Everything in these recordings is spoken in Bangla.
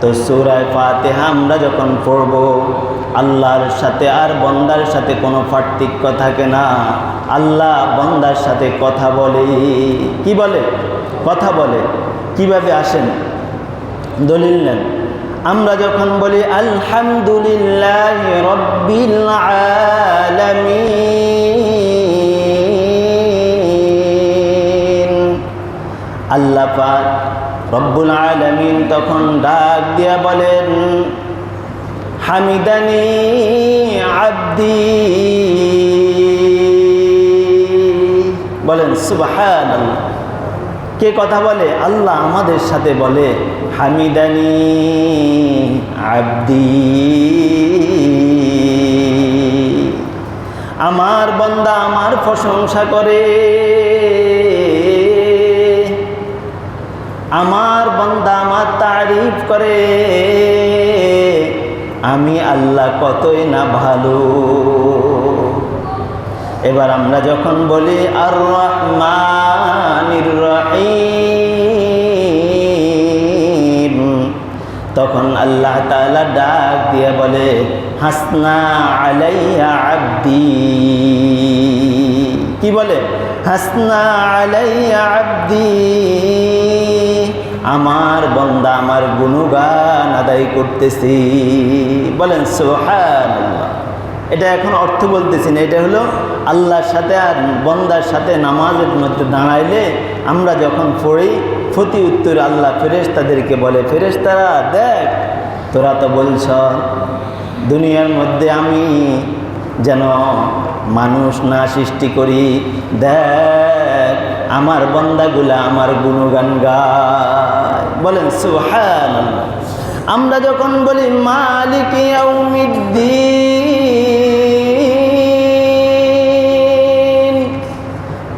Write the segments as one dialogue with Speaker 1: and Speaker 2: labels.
Speaker 1: তো সুরায় ফাতেহা আমরা যখন পড়ব, আল্লাহর সাথে আর বন্দার সাথে কোনো পার্থক্য থাকে না। আল্লাহ বন্দার সাথে কথা বলে। কি বলে? কথা বলে। কীভাবে আসেন? দলিল নেন। আমরা যখন বলি, আলহামদুলিল্লাহ রব্বিল আলামিন আল্লাহ পাক রব্বুল আলামিন তখন ডাক দিয়া বলেন, হামিদানি আব্দি। বলেন, সুবহানাল্লাহ। কে কথা বলে? আল্লাহ আমাদের সাথে বলে, হামিদানি আব্দি। আমার বন্দা আমার প্রশংসা করে। আমার বন্দা আমার তারিফ করে। আমি আল্লাহ কতই না ভালো। এবার আমরা যখন বলি আর রহমানির রহিম। তখন আল্লাহ তালা ডাক দিয়ে বলে, হাসনা আলাইয়া আব্দি। কি বলে? হাসনা আমার বন্দা, আমার গুণগান আদায় করতেছি। বলেন সোহান এটা এখন অর্থ বলতেছি না, এটা হলো আল্লাহর সাথে আর বন্দার সাথে নামাজের মধ্যে দাঁড়াইলে আমরা যখন পড়ি, ফতি উত্তর আল্লাহ ফেরেস তাদেরকে বলে ফেরেস তারা দেখ, তোরা তো বলছ, দুনিয়ার মধ্যে আমি যেন মানুষ না সৃষ্টি করি। দেখ, আমার বন্দাগুলা আমার গুণগান গায়। বলেন সুহান আমরা যখন বলি, মালিক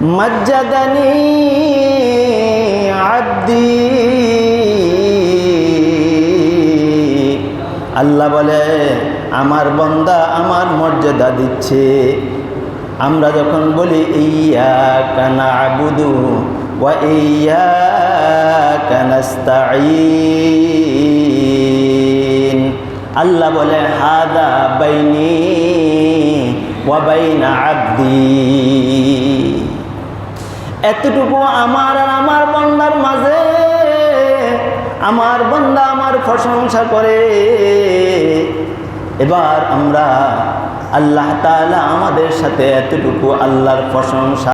Speaker 1: মজ্জাদানি আব্দি। আল্লাহ বলে আমার বন্দা আমার মর্যাদা দিচ্ছে। আমরা যখন বলি ইয়া কানা আবুদু ওয়া ইয়া কানাস্তাঈন আল্লাহ বলে হাদা বাইনি ওয়া বাইনা আব্দি। এতটুকু আমার আর আমার বন্দার মাঝে, আমার বন্দা আমার প্রশংসা করে। এবার আমরা আল্লাহ তালা আমাদের সাথে এতটুকু আল্লাহর প্রশংসা